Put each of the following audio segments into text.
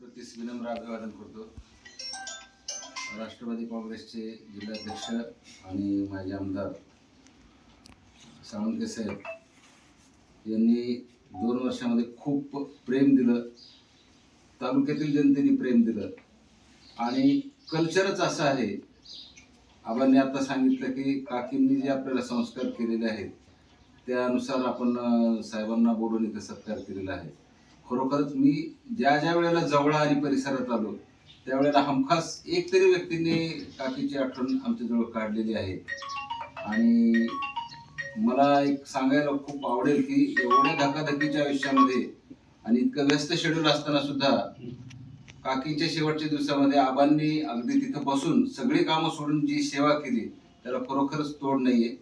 प्रतीस विनम्र अभिवादन करतो. राष्ट्रवादी काँग्रेसचे जिल्हाध्यक्ष आणि माजी आमदार साळुंके साहेब यांनी दोन वर्षामध्ये खूप प्रेम दिलं तालुक्यातील जनतेने प्रेम दिलं. आणि कल्चरच असं आहे. आबांनी आता सांगितलं की काकींनी जे आपल्याला संस्कार केलेले आहेत त्यानुसार आपण साहेबांना बोलून इथं सत्कार केलेला आहे. खरोखरच मी ज्या ज्या वेळेला जवळ आणि परिसरात आलो त्यावेळेला हमखास एक तरी व्यक्तीने काकीची आठवण आमच्याजवळ काढलेली आहे. आणि मला एक सांगायला खूप आवडेल की एवढ्या धकाधकीच्या आयुष्यामध्ये आणि इतकं व्यस्त शेड्यूल असताना सुद्धा काकीच्या शेवटच्या दिवसामध्ये आबांनी अगदी तिथं बसून सगळी कामं सोडून जी सेवा केली त्याला खरोखरच तोड नाहीये.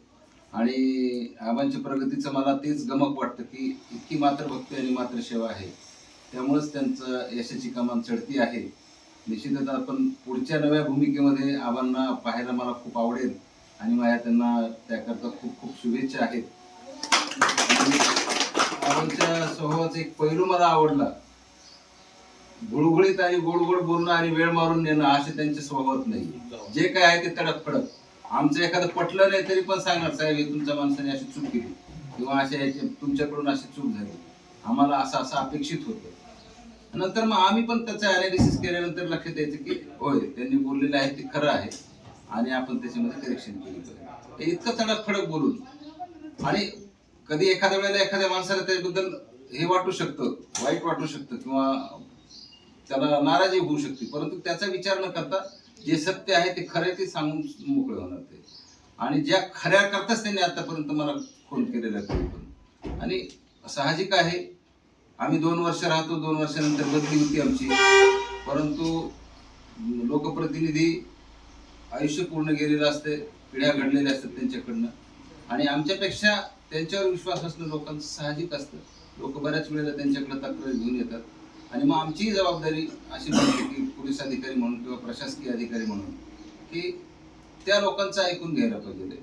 आणि आबांच्या प्रगतीचं मला तेच गमक वाटतं की इतकी मात्र भक्ती आणि मात्र सेवा आहे. त्यामुळेच त्यांचं यशाची कमान चढती आहे. निश्चितच आपण पुढच्या नव्या भूमिकेमध्ये आबांना पाहायला मला खूप आवडेल आणि माझ्या त्यांना त्याकरता खूप खूप शुभेच्छा आहेत. आबांच्या स्वभावाचा एक पैलू मला आवडला. गुळगुळीत आणि गोड गोड बोलणं आणि वेळ मारून नेणं असे त्यांच्या स्वभावात नाही. जे काय आहे ते तडक फडक आमचं एखादं पटलं नाही तरी पण सांगणार साहेब हे तुमच्या माणसाने अशी चूक केली. किंवा अशा तुमच्याकडून अशी चूक झाली. आम्हाला असं असं अपेक्षित होतं. नंतर मग आम्ही पण त्याचं अनालिसिस केल्यानंतर लक्षात यायचं की होय त्यांनी बोललेलं आहे ते खरं आहे आणि आपण त्याच्यामध्ये करेक्शन केलं पाहिजे. हे इतकं तडक फडक बोलून आणि कधी एखाद्या वेळेला एखाद्या माणसाला त्याबद्दल हे वाटू शकतं वाईट वाटू शकतं किंवा त्याला नाराजी होऊ शकते परंतु त्याचा विचार न करता जे सत्य आहे ते खरं ते सांगून मोकळे होणार ते. आणि ज्या खऱ्या करताच त्यांनी आतापर्यंत मला फोन केलेला आणि साहजिक आहे आम्ही दोन वर्ष राहतो दोन वर्षानंतर बदली होती आमची. परंतु लोकप्रतिनिधी आयुष्य पूर्ण गेलेलं असते पिढ्या घडलेल्या असतात त्यांच्याकडनं. आणि आमच्यापेक्षा त्यांच्यावर विश्वास असणं लोकांचं साहजिक असतं. लोक बऱ्याच वेळेला त्यांच्याकडे तक्रार घेऊन येतात. आणि मग आमचीही जबाबदारी अशी बनते की पोलीस अधिकारी म्हणून किंवा प्रशासकीय अधिकारी म्हणून की त्या लोकांचं ऐकून घ्यायला पाहिजे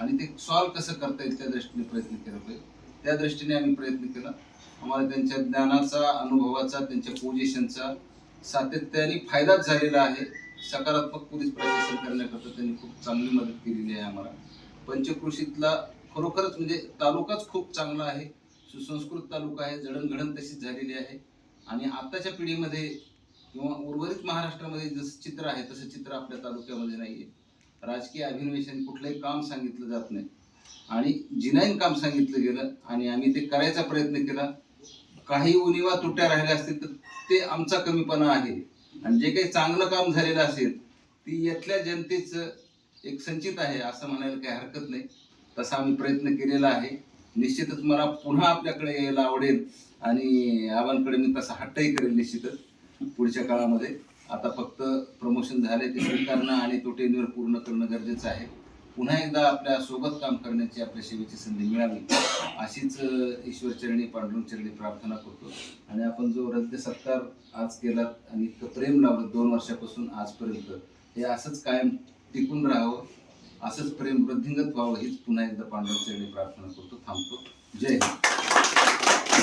आणि ते सॉल्व्ह कसं करता येईल त्या दृष्टीने प्रयत्न केला पाहिजे. त्या दृष्टीने आम्ही प्रयत्न केला. आम्हाला त्यांच्या ज्ञानाचा अनुभवाचा त्यांच्या पोझिशनचा सातत्याने फायदाच झालेला आहे. सकारात्मक पोलीस प्रशासन करण्याकरता त्यांनी खूप चांगली मदत केलेली आहे आम्हाला. पंचकृषीतला खरोखरच म्हणजे तालुकाच खूप चांगला आहे. सुसंस्कृत तालुका आहे. जडणघडण तशीच झालेली आहे. आणि आत्ताच्या पिढीमध्ये किंवा उर्वरित महाराष्ट्रामध्ये जसं चित्र आहे तसं चित्र आपल्या तालुक्यामध्ये नाही आहे राजकीय अभिनवेशन कुठलंही काम सांगितलं जात नाही. आणि जिनाईन काम सांगितलं गेलं आणि आम्ही ते करायचा प्रयत्न केला. काही उणीवा तुट्या राहिल्या असतील तर ते आमचा कमीपणा आहे. आणि जे काही चांगलं काम झालेलं असेल ती यातल्या जनतेचं एक संचित आहे असं म्हणायला काही हरकत नाही. तसा आम्ही प्रयत्न केलेला आहे. निश्चितच मला पुन्हा आपल्याकडे यायला आवडेल आणि आबांकडे मी तसा हट्टही करेल निश्चितच पुढच्या काळामध्ये. आता फक्त प्रमोशन झाले ते स्वीकारणं आणि तो टेन्युअर पूर्ण करणं गरजेचं आहे. पुन्हा एकदा आपल्यासोबत काम करण्याची आपल्या सेवेची संधी मिळावी अशीच ईश्वरचरणी पांडुरंगचरणी प्रार्थना करतो. आणि आपण जो रद्द सत्कार आज केला आणि इतकं प्रेम लावलं दोन वर्षापासून आजपर्यंत हे असंच कायम टिकून राहावं असंच प्रेम वृद्धिंगत व्हावं हीच पुन्हा एकदा पांडुरंगचरणी प्रार्थना करतो थांबतो. जय हिंद.